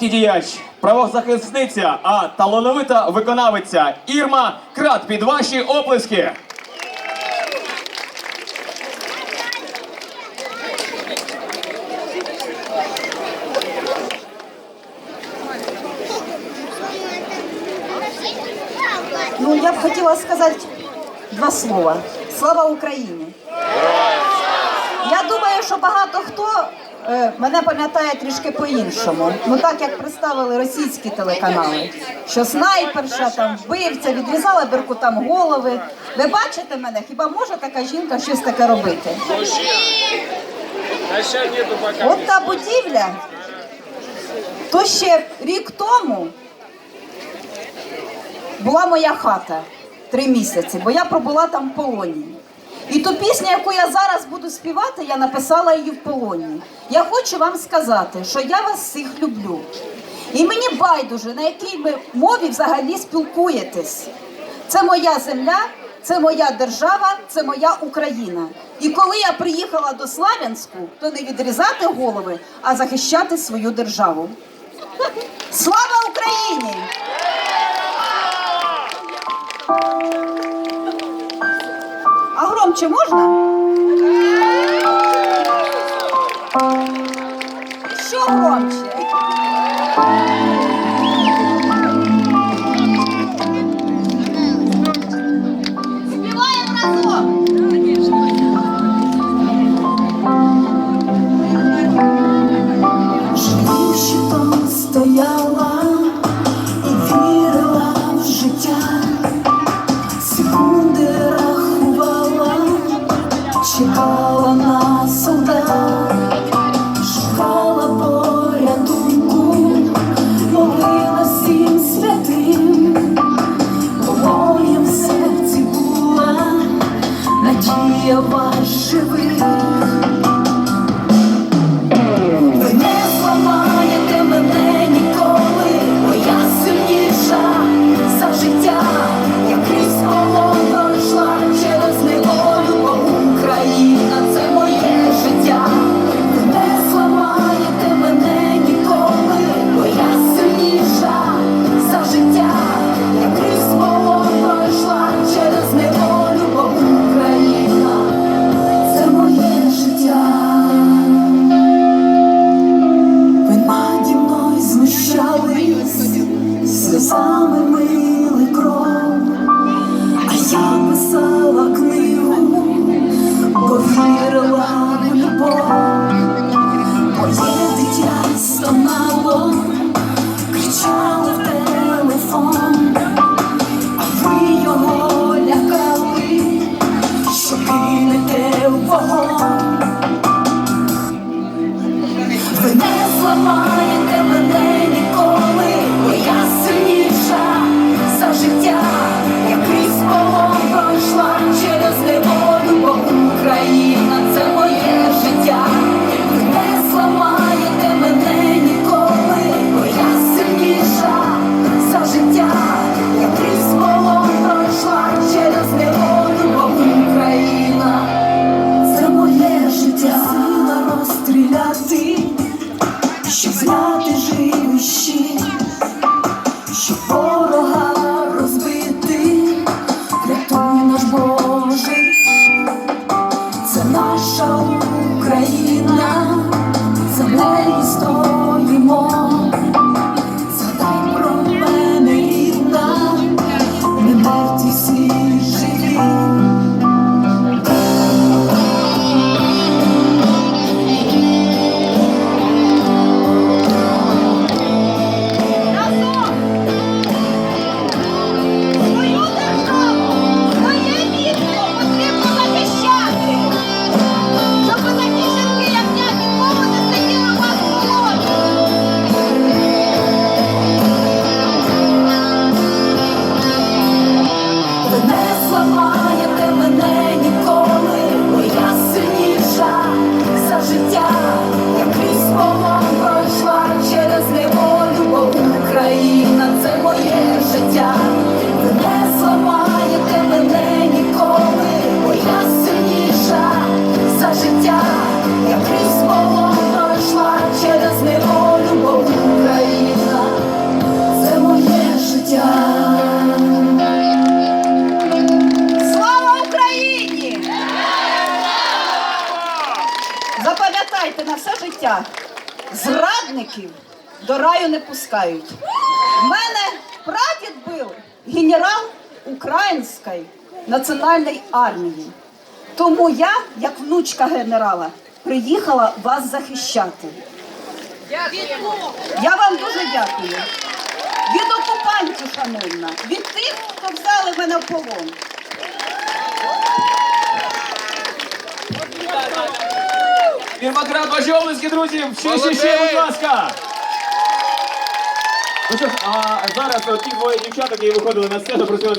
Діяч, правозахисниця, а талановита виконавиця Ірма Крат під ваші оплески. Ну, я б хотіла сказати два слова. Слава Україні! Я думаю, що багато хто мене пам'ятає трішки по-іншому. Ну так як представили російські телеканали, що снайперша там вбивця, відрізала беркутам голови. Ви бачите мене? Хіба може така жінка щось таке робити? От та будівля, то ще рік тому була моя хата три місяці, бо я пробула там в полоні. І ту пісню, яку я зараз буду співати, я написала її в полоні. Я хочу вам сказати, що я вас всіх люблю. І мені байдуже, на якій ви мові взагалі спілкуєтесь. Це моя земля, це моя держава, це моя Україна. І коли я приїхала до Славянську, то не відрізати голови, а захищати свою державу. Слава Україні! Громче можна? Що громче? Життя. Зрадників до раю не пускають. Мене прадід був генерал Української національної армії. Тому я, як внучка генерала, приїхала вас захищати. Я вам дуже дякую. Від окупантів, шановна, від тих, хто взяли мене в полон. Ірмакрат, ваші друзі! Ще, ще, ще, будь ласка! Ну що ж, а зараз ті двоє дівчат, які виходили на сцену, просили